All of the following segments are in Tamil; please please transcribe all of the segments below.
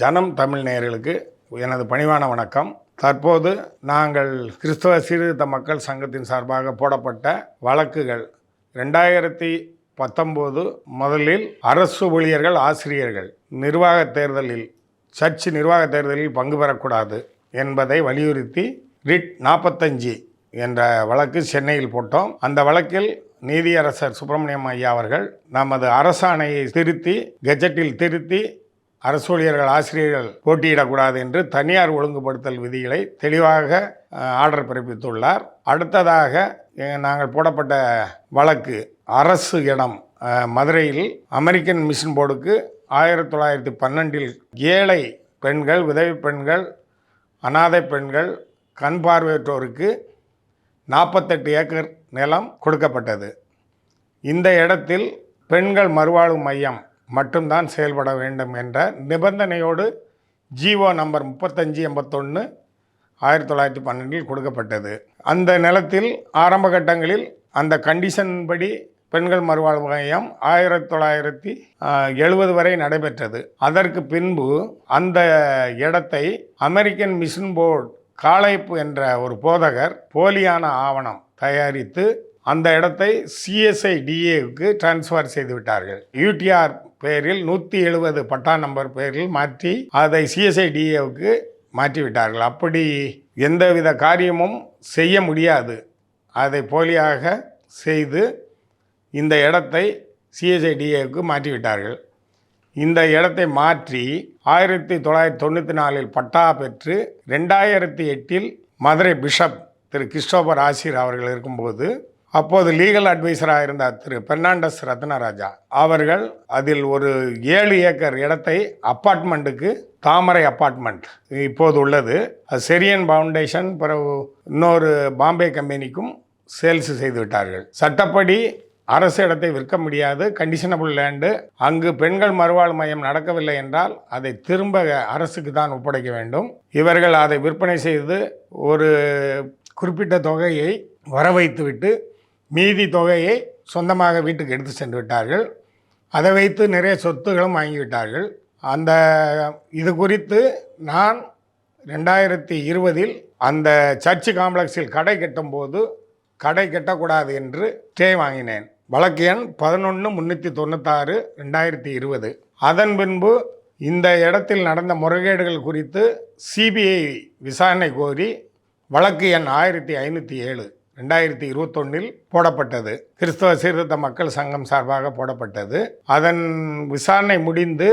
ஜனம் தமிழ் நேயர்களுக்கு எனது பணிவான வணக்கம். தற்போது நாங்கள் கிறிஸ்தவ சீர்திருத்த மக்கள் சங்கத்தின் சார்பாக போடப்பட்ட வழக்குகள் ரெண்டாயிரத்தி பத்தொம்போது முதலில் அரசு ஊழியர்கள் ஆசிரியர்கள் நிர்வாக தேர்தலில் சர்ச் நிர்வாக தேர்தலில் பங்கு பெறக்கூடாது என்பதை வலியுறுத்தி ரிட் நாற்பத்தஞ்சு என்ற வழக்கு சென்னையில் போட்டோம். அந்த வழக்கில் நீதியரசர் சுப்பிரமணியம் ஐயா அவர்கள் நமது அரசாணையை திருத்தி கெஜெட்டில் திருத்தி அரசு ஊழியர்கள் ஆசிரியர்கள் போட்டியிடக்கூடாது என்று தனியார் ஒழுங்குபடுத்தல் விதிகளை தெளிவாக ஆர்டர் பிறப்பித்துள்ளார். அடுத்ததாக நாங்கள் போடப்பட்ட வழக்கு அரசு இடம் மதுரையில் அமெரிக்கன் மிஷன் போர்டுக்கு ஆயிரத்தி தொள்ளாயிரத்தி பன்னெண்டில் ஏழை பெண்கள் உதவி பெண்கள் அனாதை பெண்கள் கண் பார்வையற்றோருக்கு நாற்பத்தெட்டு ஏக்கர் நிலம் கொடுக்கப்பட்டது. இந்த இடத்தில் பெண்கள் மறுவாழ்வு மையம் மட்டும்தான் செயல்பட வேண்டும் என்ற நிபந்தனையோடு ஜிஓ நம்பர் முப்பத்தஞ்சு எண்பத்தொன்று ஆயிரத்தி தொள்ளாயிரத்தி பன்னெண்டில் கொடுக்கப்பட்டது. அந்த நிலத்தில் ஆரம்ப கட்டங்களில் அந்த கண்டிஷன் படி பெண்கள் மறுவாழ்வு மையம் ஆயிரத்தி தொள்ளாயிரத்தி எழுபது வரை நடைபெற்றது. அதற்கு பின்பு அந்த இடத்தை அமெரிக்கன் மிஷன் போர்டு காளைப்பு என்ற ஒரு போதகர் போலியான ஆவணம் தயாரித்து அந்த இடத்தை சிஎஸ்ஐ டிஏவுக்கு டிரான்ஸ்ஃபர் செய்து விட்டார்கள். யூடிஆர் பேரில் நூற்றி எழுபது பட்டா நம்பர் பேரில் மாற்றி அதை சிஎஸ்ஐடிஏவுக்கு மாற்றிவிட்டார்கள். அப்படி எந்தவித காரியமும் செய்ய முடியாது. அதை போலியாக செய்து இந்த இடத்தை சிஎஸ்ஐடிஏவுக்கு மாற்றிவிட்டார்கள். இந்த இடத்தை மாற்றி ஆயிரத்தி தொள்ளாயிரத்தி தொண்ணூற்றி நாலில் பட்டா பெற்று ரெண்டாயிரத்தி எட்டில் மதுரை பிஷப் திரு கிறிஸ்டோபர் ஆசிர் அவர்கள் இருக்கும்போது அப்போது லீகல் அட்வைசராக இருந்தார் திரு பெர்னாண்டஸ் ரத்னராஜா அவர்கள் அதில் ஒரு ஏழு ஏக்கர் இடத்தை அப்பார்ட்மெண்ட்டுக்கு தாமரை அப்பார்ட்மெண்ட் இப்போது உள்ளது. அது செரியன் ஃபவுண்டேஷன் பிறகு இன்னொரு பாம்பே கம்பெனிக்கும் சேல்ஸ் செய்து விட்டார்கள். சட்டப்படி அரசு இடத்தை விற்க முடியாது. கண்டிஷனபிள் லேண்டு அங்கு பெண்கள் மறுவாழ் மையம் நடக்கவில்லை என்றால் அதை திரும்ப அரசுக்கு தான் ஒப்படைக்க வேண்டும். இவர்கள் அதை விற்பனை செய்து ஒரு குறிப்பிட்ட தொகையை வர வைத்துவிட்டு மீதி தொகையை சொந்தமாக வீட்டுக்கு எடுத்து சென்று விட்டார்கள் அதை வைத்து நிறைய சொத்துகளும் வாங்கிவிட்டார்கள். அந்த இது குறித்து நான் ரெண்டாயிரத்தி இருபதில் அந்த சர்ச்சு காம்ப்ளெக்ஸில் கடை கட்டும்போது கடை கட்டக்கூடாது என்று ஸ்டே வாங்கினேன். வழக்கு எண் பதினொன்று முந்நூற்றி தொண்ணூத்தாறு ரெண்டாயிரத்தி இருபது. அதன் பின்பு இந்த இடத்தில் நடந்த முறைகேடுகள் குறித்து சிபிஐ விசாரணை கோரி வழக்கு எண் ஆயிரத்தி ஐநூற்றி ஏழு. ரெண்டாயிரத்தி இருபத்தொன்னில் போடப்பட்டது. கிறிஸ்தவ சீர்திருத்த மக்கள் சங்கம் சார்பாக போடப்பட்டது. அதன் விசாரணை முடிந்து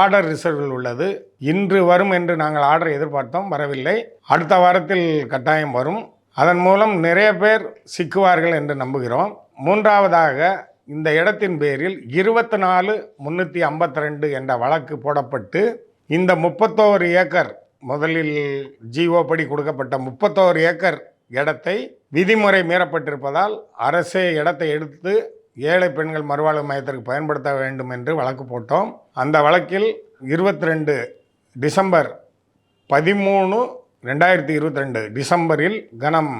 ஆர்டர் ரிசர்வில் உள்ளது. இன்று வரும் என்று நாங்கள் ஆர்டர் எதிர்பார்த்தோம் வரவில்லை. அடுத்த வாரத்தில் கட்டாயம் வரும். அதன் மூலம் நிறைய பேர் சிக்குவார்கள் என்று நம்புகிறோம். மூன்றாவதாக இந்த இடத்தின் பேரில் இருபத்தி நாலு முந்நூற்றி ஐம்பத்தி ரெண்டு என்ற வழக்கு போடப்பட்டு இந்த முப்பத்தோரு ஏக்கர் முதலில் ஜிஓ படி கொடுக்கப்பட்ட முப்பத்தோரு ஏக்கர் இடத்தை விதிமுறை மீறப்பட்டிருப்பதால் அரசே இடத்தை எடுத்து ஏழை பெண்கள் மறுவாழ்வு மையத்திற்கு பயன்படுத்த வேண்டும் என்று வழக்கு போட்டோம். அந்த வழக்கில் இருபத்தி ரெண்டு டிசம்பர் பதிமூணு ரெண்டாயிரத்தி இருபத்தி ரெண்டு டிசம்பரில் கனம்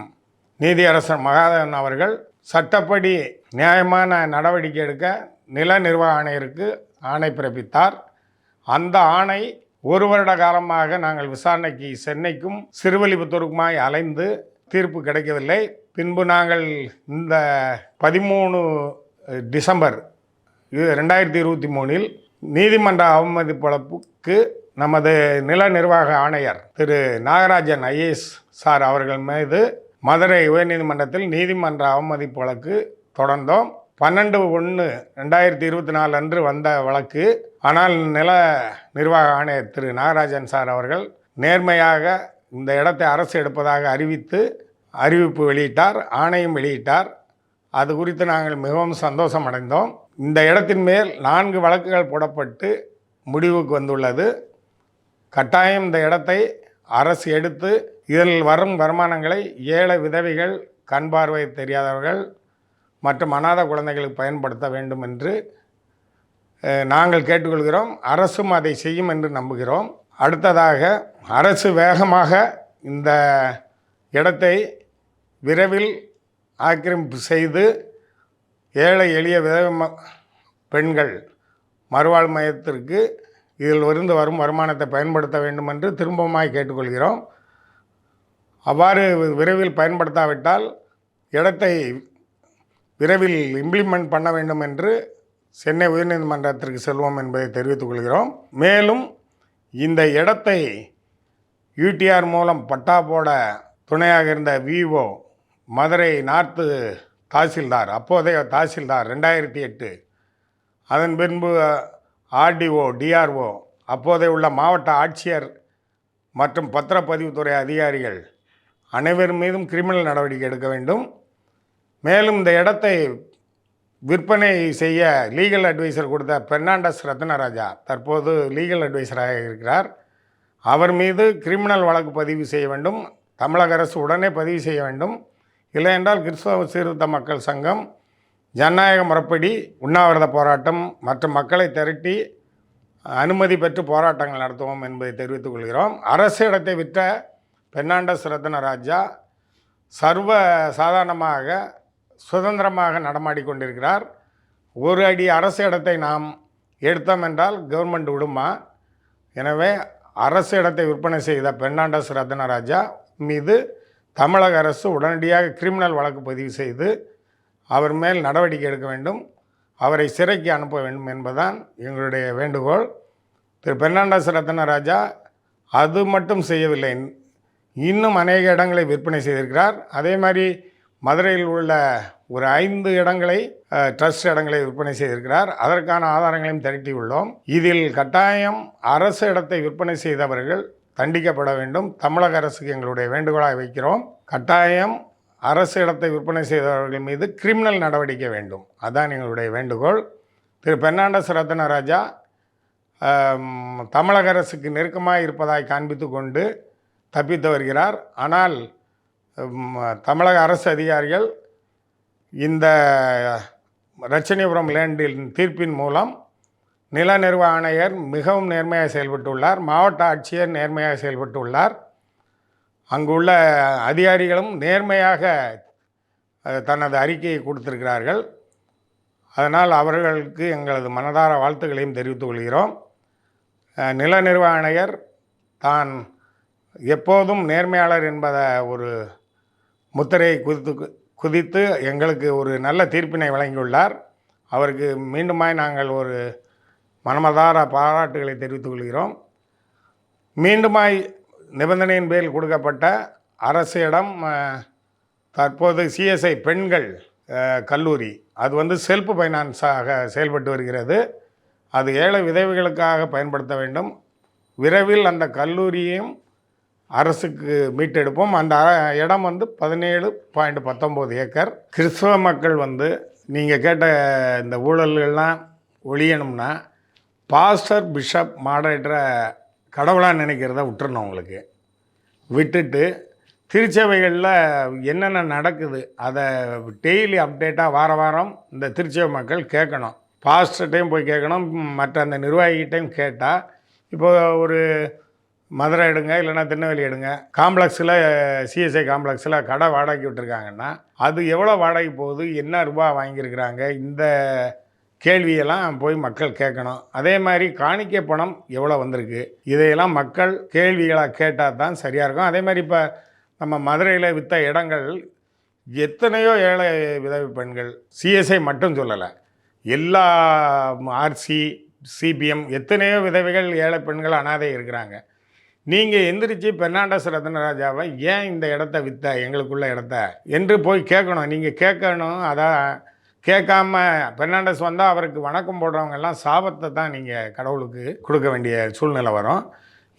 நீதியரசர் மகாதேவன் அவர்கள் சட்டப்படி நியாயமான நடவடிக்கை எடுக்க நில நிர்வாக ஆணையருக்கு ஆணை பிறப்பித்தார். அந்த ஆணை ஒரு வருட காலமாக நாங்கள் விசாரணைக்கு சென்னைக்கும் சிறுவலிபுத்தூருக்குமாய் அலைந்து தீர்ப்பு கிடைக்கவில்லை. பின்பு நாங்கள் இந்த பதிமூணு டிசம்பர் இது ரெண்டாயிரத்தி இருபத்தி மூணில் நீதிமன்ற அவமதிப்பளப்புக்கு நமது நில நிர்வாக ஆணையர் திரு. நாகராஜன் ஐஏஎஸ் சார் அவர்கள் மீது மதுரை உயர்நீதிமன்றத்தில் நீதிமன்ற அவமதிப்பு வழக்கு தொடர்ந்தோம். பன்னெண்டு ஒன்று ரெண்டாயிரத்தி இருபத்தி நாலு அன்று வந்த வழக்கு. ஆனால் நில நிர்வாக ஆணையர் திரு. நாகராஜன் சார் அவர்கள் நேர்மையாக இந்த இடத்தை அரசு எடுப்பதாக அறிவித்து அறிவிப்பு வெளியிட்டார் ஆணையம் வெளியிட்டார். அது குறித்து நாங்கள் மிகவும் சந்தோஷம் அடைந்தோம் இந்த இடத்தின் மேல் நான்கு வழக்குகள் போடப்பட்டு முடிவுக்கு வந்துள்ளது. கட்டாயம் இந்த இடத்தை அரசு எடுத்து இதில் வரும் வருமானங்களை ஏழை விதவைகள் கண் பார்வை தெரியாதவர்கள் மற்றும் அநாத குழந்தைகளுக்கு பயன்படுத்த வேண்டும் என்று நாங்கள் கேட்டுக்கொள்கிறோம். அரசும் அதை செய்யும் என்று நம்புகிறோம். அடுத்ததாக அரசு வேகமாக இந்த இடத்தை விரைவில் ஆக்கிரமிப்பு செய்து ஏழை எளிய விதவ பெண்கள் மறுவாழ் மையத்திற்கு இதில் இருந்து வரும் வருமானத்தை பயன்படுத்த வேண்டும் என்று திரும்பமாய் கேட்டுக்கொள்கிறோம். அவ்வாறு விரைவில் பயன்படுத்தாவிட்டால் இடத்தை விரைவில் இம்ப்ளிமெண்ட் பண்ண வேண்டும் என்று சென்னை உயர்நீதிமன்றத்திற்கு செல்வோம் என்பதை தெரிவித்துக் கொள்கிறோம். மேலும் இந்த இடத்தை யூடிஆர் மூலம் பட்டா போட துணையாக இருந்த விஓ மதுரை நார்த்து தாசில்தார் அப்போதைய தாசில்தார் ரெண்டாயிரத்தி எட்டு. அதன் பின்பு ஆர்டிஓ டிஆர்ஓ அப்போதைய உள்ள மாவட்ட ஆட்சியர் மற்றும் பத்திரப்பதிவுத்துறை அதிகாரிகள் அனைவர் மீதும் கிரிமினல் நடவடிக்கை எடுக்க வேண்டும். மேலும் இந்த இடத்தை விற்பனை செய்ய லீகல் அட்வைசர் கொடுத்த பெர்னாண்டஸ் ரத்னராஜா தற்போது லீகல் அட்வைசராக இருக்கிறார். அவர் மீது கிரிமினல் வழக்கு பதிவு செய்ய வேண்டும். தமிழக அரசு உடனே பதிவு செய்ய வேண்டும். இல்லையென்றால் கிறிஸ்தவ சீர்திருத்த மக்கள் சங்கம் ஜனநாயக முறைப்படி உண்ணாவிரத போராட்டம் மற்றும் மக்களை திரட்டி அனுமதி பெற்று போராட்டங்கள் நடத்துவோம் என்பதை தெரிவித்துக் கொள்கிறோம். அரசு இடத்தை விற்ற பெர்னாண்டஸ் ரத்னராஜா சர்வ சாதாரணமாக சுதந்திரமாக நடமாடிக்கொண்டிருக்கிறார் ஒரு அடி அரசு இடத்தை நாம் எடுத்தோம் என்றால் கவர்மெண்ட் விடுமா? எனவே அரசு இடத்தை விற்பனை செய்த பெர்னாண்டஸ் ரத்னராஜா மீது தமிழக அரசு உடனடியாக கிரிமினல் வழக்கு பதிவு செய்து அவர் மேல் நடவடிக்கை எடுக்க வேண்டும் அவரை சிறைக்கு அனுப்ப வேண்டும் என்பதுதான் எங்களுடைய வேண்டுகோள். திரு பெர்னாண்டஸ் ரத்னராஜா அது மட்டும் செய்யவில்லை இன்னும் அநேக இடங்களை விற்பனை செய்திருக்கிறார். அதே மாதிரி மதுரையில் உள்ள ஒரு ஐந்து இடங்களை ட்ரஸ்ட் இடங்களை விற்பனை செய்திருக்கிறார். அதற்கான ஆதாரங்களையும் திரட்டியுள்ளோம் இதில் கட்டாயம் அரசு இடத்தை விற்பனை செய்தவர்கள் தண்டிக்கப்பட வேண்டும். தமிழக அரசுக்கு எங்களுடைய வேண்டுகோளாக வைக்கிறோம். கட்டாயம் அரசு இடத்தை விற்பனை செய்தவர்கள் மீது கிரிமினல் நடவடிக்கை வேண்டும். அதான் எங்களுடைய வேண்டுகோள். திரு. பெர்னாண்டஸ் ரத்னராஜா தமிழக அரசுக்கு நெருக்கமாக இருப்பதாய் காண்பித்து கொண்டு தப்பித்து வருகிறார். ஆனால் தமிழக அரசு அதிகாரிகள் இந்த ரச்சனிபுரம் லேண்டின் தீர்ப்பின் மூலம் நில நிர்வாக ஆணையர் மிகவும் நேர்மையாக செயல்பட்டுள்ளார். மாவட்ட ஆட்சியர் நேர்மையாக செயல்பட்டுள்ளார். அங்குள்ள அதிகாரிகளும் நேர்மையாக தனது அறிக்கையை கொடுத்திருக்கிறார்கள். அதனால் அவர்களுக்கு எங்களது மனதார வாழ்த்துக்களையும் தெரிவித்துக் கொள்கிறோம். நில நிர்வாக ஆணையர் தான் எப்போதும் நேர்மையாளர் என்பதை ஒரு முத்திரையை குறித்து குதித்து எங்களுக்கு ஒரு நல்ல தீர்ப்பினை வழங்கியுள்ளார். அவருக்கு மீண்டுமாய் நாங்கள் ஒரு மனமதார பாராட்டுகளை தெரிவித்துக் கொள்கிறோம். மீண்டுமாய் நிபந்தனையின் பேரில் கொடுக்கப்பட்ட அரசிடம் தற்போது சிஎஸ்ஐ பெண்கள் கல்லூரி அது வந்து செல்ஃப் ஃபைனான்ஸாக செயல்பட்டு வருகிறது. அது ஏழை விதவைகளுக்காக பயன்படுத்த வேண்டும். விரைவில் அந்த கல்லூரியையும் அரசுக்கு மீட்டெடுப்போம். அந்த இடம் வந்து பதினேழு பாயிண்ட் பத்தொம்போது ஏக்கர். கிறிஸ்தவ மக்கள் வந்து நீங்கள் கேட்ட இந்த ஊழல்கள்லாம் ஒழியணும்னா பாஸ்டர் பிஷப் மாடரேட்டரை கடவுளாக நினைக்கிறத விட்டுறணும் உங்களுக்கு. விட்டுட்டு திருச்சபைகளில் என்னென்ன நடக்குது அதை டெய்லி அப்டேட்டாக வார வாரம் இந்த திருச்சபை மக்கள் கேட்கணும். பாஸ்டர்கிட்டையும் போய் கேட்கணும் மற்ற அந்த நிர்வாகிகிட்டையும் கேட்டால் இப்போ ஒரு மதுரை எடுங்க இல்லைன்னா திருநெல்வேலி எடுங்க. காம்ப்ளெக்ஸில் சிஎஸ்ஐ காம்ப்ளெக்ஸில் கடை வாடகைக்கு விட்டுருக்காங்கன்னா அது எவ்வளோ வாடகை போகுது என்ன ரூபா வாங்கியிருக்கிறாங்க இந்த கேள்வியெல்லாம் போய் மக்கள் கேட்கணும். அதே மாதிரி காணிக்கை பணம் எவ்வளோ வந்திருக்கு இதையெல்லாம் மக்கள் கேள்விகளாக கேட்டால் தான் சரியாக இருக்கும். அதே மாதிரி இப்போ நம்ம மதுரையில் விற்ற இடங்கள் எத்தனையோ ஏழை விதவை பெண்கள் சிஎஸ்ஐ மட்டும் சொல்லலை எல்லா ஆர்சி சிபிஎம் எத்தனையோ விதவைகள் ஏழை பெண்கள் அனாதை இருக்கிறாங்க. நீங்கள் எந்திரிச்சு பெர்னாண்டஸ் ரத்னராஜாவை ஏன் இந்த இடத்த விற்ற எங்களுக்குள்ள இடத்த? என்று போய் கேட்கணும். நீங்கள் கேட்கணும் அதான் கேட்காம பெர்னாண்டஸ் வந்தால் அவருக்கு வணக்கம் போடுறவங்க எல்லாம் சாபத்தை தான் நீங்கள் கடவுளுக்கு கொடுக்க வேண்டிய சூழ்நிலை வரும்.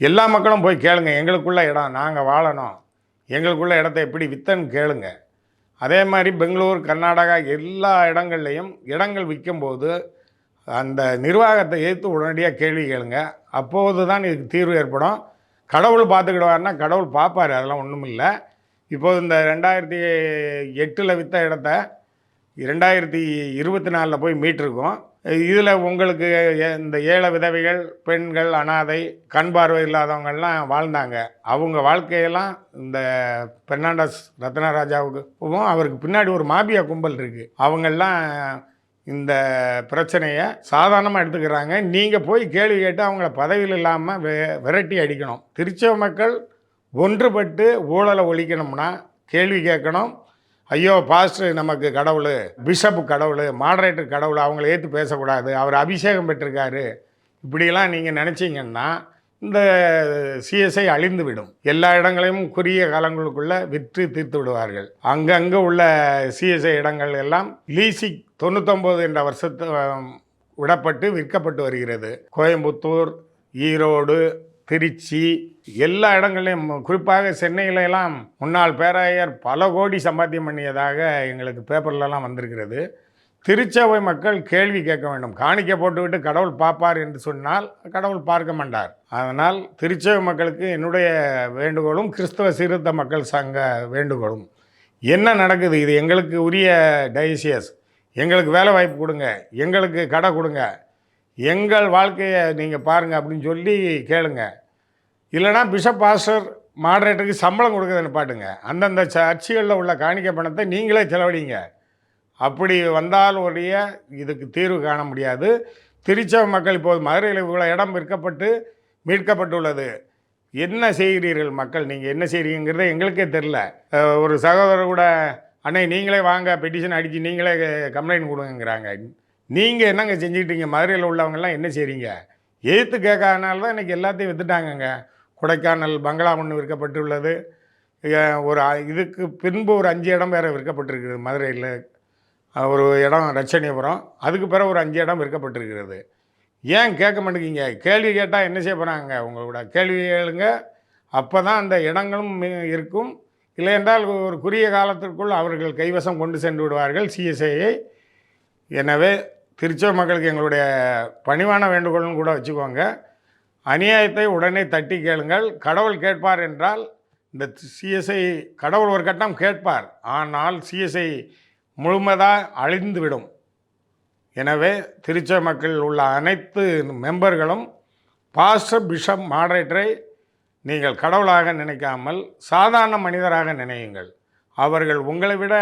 எல்லா மக்களும் போய் கேளுங்க எங்களுக்குள்ள இடம் நாங்கள் வாழணும். எங்களுக்குள்ள இடத்த எப்படி விற்றன்னு கேளுங்க. அதே மாதிரி பெங்களூர் கர்நாடகா எல்லா இடங்கள்லையும் இடங்கள் விற்கும்போது அந்த நிர்வாகத்தை எதிர்த்து உடனடியாக கேள்வி கேளுங்க. அப்போது தான் இதுக்கு தீர்வு ஏற்படும். கடவுள் பார்த்துக்கிடுவாருன்னா கடவுள் பார்ப்பார் அதெல்லாம் ஒன்றும் இல்லை இப்போது இந்த ரெண்டாயிரத்தி எட்டில் விற்ற இடத்த ரெண்டாயிரத்தி இருபத்தி நாலில் போய் மீட்டிருக்கோம். இதில் உங்களுக்கு ஏ- இந்த ஏழை விதவைகள் பெண்கள் அனாதை கண் பார்வை இல்லாதவங்கள்லாம் வாழ்ந்தாங்க. அவங்க வாழ்க்கையெல்லாம் இந்த பெர்னாண்டஸ் ரத்னராஜாவுக்கும் அவருக்கு பின்னாடி ஒரு மாபியா கும்பல் இருக்குது அவங்கெல்லாம் இந்த பிரச்சனையை சாதாரணமாக எடுத்துக்கிறாங்க. நீங்கள் போய் கேள்வி கேட்டு அவங்கள பதவியில் இல்லாமல் வெ விரட்டி அடிக்கணும். திருச்செவ மக்கள் ஒன்றுபட்டு ஊழலை ஒழிக்கணும்னா கேள்வி கேட்கணும். ஐயோ பாஸ்டர் நமக்கு கடவுள் பிஷப் கடவுள் மாடரேட்டர் கடவுள் அவங்கள ஏற்று பேசக்கூடாது. அவர் அபிஷேகம் பெற்றிருக்காரு. இப்படிலாம் நீங்கள் நினச்சிங்கன்னா இந்த சிஎஸ்ஐ அழிந்து விடும் எல்லா இடங்களையும் குறுகிய காலங்களுக்குள்ள விற்று தீர்த்து விடுவார்கள். அங்கங்கே உள்ள சிஎஸ்ஐ இடங்கள் எல்லாம் லீசிக் தொண்ணூத்தொம்பது என்ற வருஷத்து விடப்பட்டு விற்கப்பட்டு வருகிறது. கோயம்புத்தூர் ஈரோடு திருச்சி எல்லா இடங்களையும் குறிப்பாக சென்னையில எல்லாம் முன்னாள் பேராயர் பல கோடி சம்பாத்தியம் பண்ணியதாக எங்களுக்கு பேப்பர்லலாம் வந்திருக்கிறது. திருச்சபை மக்கள் கேள்வி கேட்க வேண்டும். காணிக்க போட்டுவிட்டு கடவுள் பார்ப்பார் என்று சொன்னால் கடவுள் பார்க்க மாட்டார். அதனால் திருச்சபை மக்களுக்கு என்னுடைய வேண்டுகோளும் கிறிஸ்தவ சீர்திருத்த மக்கள் சங்க வேண்டுகோளும். என்ன நடக்குது? இது எங்களுக்கு உரிய டைசியஸ். எங்களுக்கு வேலை வாய்ப்பு கொடுங்க. எங்களுக்கு கடை கொடுங்க. எங்கள் வாழ்க்கையை நீங்கள் பாருங்கள் அப்படின்னு சொல்லி கேளுங்க. இல்லைனா பிஷப் பாஸ்டர் மாடரேட்டருக்கு சம்பளம் கொடுக்குறத பாட்டுங்க. அந்தந்த சர்ச்சுகளில் உள்ள காணிக்கை பணத்தை நீங்களே செலவழிங்க. அப்படி வந்தால் ஒழிய இதுக்கு தீர்வு காண முடியாது. திருச்சபை மக்கள் இப்போது மதுரையில் இவ்வளோ இடம் விற்கப்பட்டு மீட்கப்பட்டுள்ளது. என்ன செய்கிறீர்கள் மக்கள்? நீங்கள் என்ன செய்கிறீங்கிறத எங்களுக்கே தெரில ஒரு சகோதரர் கூட அன்னை நீங்களே வாங்க பெட்டிஷன் அடித்து நீங்களே கம்ப்ளைண்ட் கொடுங்கங்கிறாங்க. நீங்கள் என்னங்க செஞ்சுக்கிட்டீங்க? மதுரையில் உள்ளவங்கெல்லாம் என்ன செய்கிறீங்க எதிர்த்து கேட்காதனால தான் இன்றைக்கி எல்லாத்தையும் விற்றுட்டாங்கங்க கொடைக்கானல் பங்களா ஒன்று விற்கப்பட்டுள்ளது. ஒரு இதுக்கு பின்பு ஒரு அஞ்சு இடம் வேறு விற்கப்பட்டிருக்குது மதுரையில். ஒரு இடம் ரட்சணியபுரம் அதுக்கு பிறகு ஒரு அஞ்சு இடம் விற்கப்பட்டிருக்கிறது. ஏன் கேட்க மாட்டேங்கிங்க கேள்வி கேட்டால் என்ன செய்ய போகிறாங்க உங்களோட கேள்வி கேளுங்க. அப்போ தான் அந்த இடங்களும் இருக்கும். இல்லை என்றால் ஒரு குறுகிய காலத்திற்குள் அவர்கள் கைவசம் கொண்டு சென்று விடுவார்கள் சிஎஸ்ஐயை. எனவே திருச்சோ மக்களுக்கு எங்களுடைய பணிவான வேண்டுகோள்னு கூட வச்சுக்கோங்க. அநியாயத்தை உடனே தட்டி கேளுங்கள். கடவுள் கேட்பார் என்றால் இந்த சிஎஸ்ஐ கடவுள் ஒரு கட்டம் கேட்பார். ஆனால் சிஎஸ்ஐ முழுமதாக அழிந்துவிடும். எனவே திருச்ச மக்கள் உள்ள அனைத்து மெம்பர்களும் பாஸ்டர் பிஷப் மாடரேட்டரை நீங்கள் கடவுளாக நினைக்காமல் சாதாரண மனிதராக நினையுங்கள். அவர்கள் உங்களை விட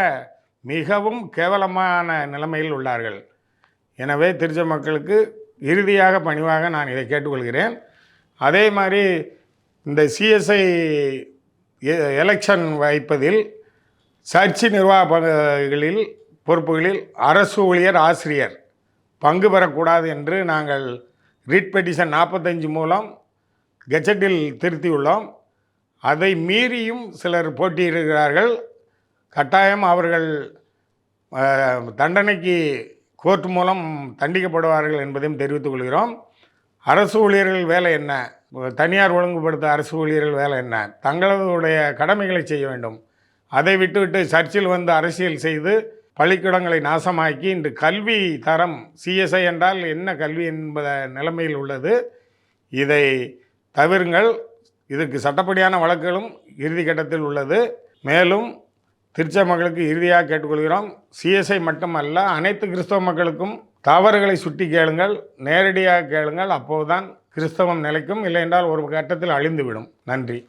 மிகவும் கேவலமான நிலைமையில் உள்ளார்கள். எனவே திருச்ச மக்களுக்கு இறுதியாக பணிவாக நான் இதை கேட்டுக்கொள்கிறேன். அதே மாதிரி இந்த சிஎஸ்ஐ எலெக்ஷன் வைப்பதில் சர்ச்சு நிர்வாகங்களில் பொறுப்புகளில் அரசு ஊழியர் ஆசிரியர் பங்கு பெறக்கூடாது என்று நாங்கள் ரிட் பெட்டிஷன் நாற்பத்தஞ்சு மூலம் கெஜெட்டில் திருத்தியுள்ளோம். அதை மீறியும் சிலர் போட்டியிடுகிறார்கள். கட்டாயம் அவர்கள் தண்டனைக்கு கோர்ட் மூலம் தண்டிக்கப்படுவார்கள் என்பதையும் தெரிவித்துக் கொள்கிறோம். அரசு ஊழியர்கள் வேலை என்ன? தனியார் ஒழுங்குபடுத்த அரசு ஊழியர்கள் வேலை என்ன? தங்களுடைய கடமைகளை செய்ய வேண்டும். அதை விட்டுவிட்டு சர்ச்சில் வந்து அரசியல் செய்து பள்ளிக்கூடங்களை நாசமாக்கி இன்று கல்வி தரம் சிஎஸ்ஐ என்றால் என்ன கல்வி என்பத நிலைமையில் உள்ளது. இதை தவிருங்கள். இதுக்கு சட்டப்படியான வழக்குகளும் இறுதி கட்டத்தில் உள்ளது. மேலும் திருச்ச மக்களுக்கு இறுதியாக கேட்டுக்கொள்கிறோம். சிஎஸ்ஐ மட்டுமல்ல அனைத்து கிறிஸ்தவ மக்களுக்கும் தவறுகளை சுட்டி கேளுங்கள். நேரடியாக கேளுங்கள். அப்போதுதான் கிறிஸ்தவம் நிலைக்கும். இல்லை என்றால் ஒரு கட்டத்தில் அழிந்துவிடும். நன்றி.